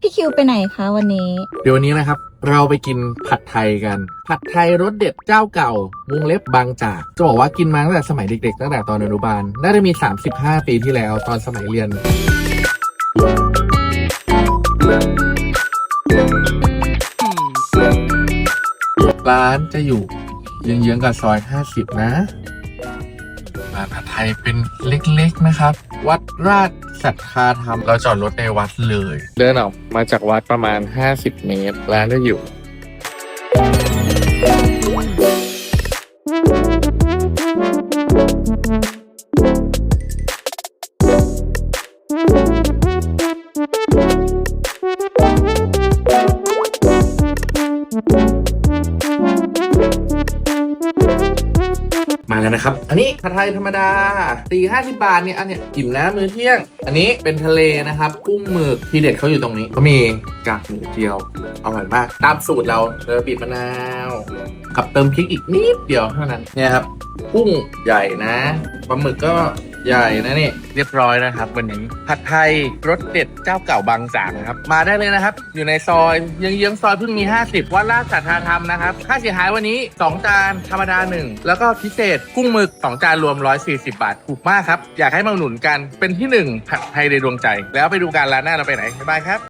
พี่คิวไปไหนคะวันนี้ เดี๋ยววันนี้นะครับ เราไปกินผัดไทยกัน ผัดไทยรสเด็ดเจ้าเก่าวงเล็บบางจาก จะบอกว่ากินมาตั้งแต่สมัยเด็กๆตั้งแต่ตอนอนุบาลน่าจะมี 35 ปีที่แล้วตอนสมัยเรียน ร้านจะอยู่เยื้องๆกับซอย 50 นะ ร้านผัดไทยเป็นเล็กๆนะครับ วัดราชสัทธาธรรมเราจอดรถในวัดเลย เดินออกมาจากวัดประมาณ 50 เมตร ร้านจะอยู่มา แล้วนะครับ อันนี้ผัดไทยธรรมดาตีห้าสิบาทเนี่ยอันเนี้ยอิ่มแล้วมื้อเที่ยง อันนี้เป็นทะเลนะครับกุ้งหมึกที่เด็ดเขาอยู่ตรงนี้เขามีกากหมูเจียวอร่อยมาก ตามสูตรเราเราบีบมะนาวกับเติมพริกอีกนิดเดียวเท่านั้นเนี่ยครับกุ้งใหญ่นะปลาหมึกก็ ใหญ่นะนี่ เรียบร้อยนะครับ วันนี้ผัดไทยรสเด็ดเจ้าเก่าบางจากนะครับ มาได้เลยนะครับ อยู่ในซอยเยื้องๆซอยเพิ่งมี 50 วัดราชสัทธาธรรมนะครับ ค่าเสียหายวันนี้ 2 จานธรรมดา 1 แล้วก็พิเศษกุ้งหมึก 2 จานรวม 140 บาทถูกมากครับ อยากให้มาอุดหนุนกันเป็นที่ 1 ผัดไทยในดวงใจ แล้วไปดูการร้านหน้าเราไปไหนบ๊ายบายครับ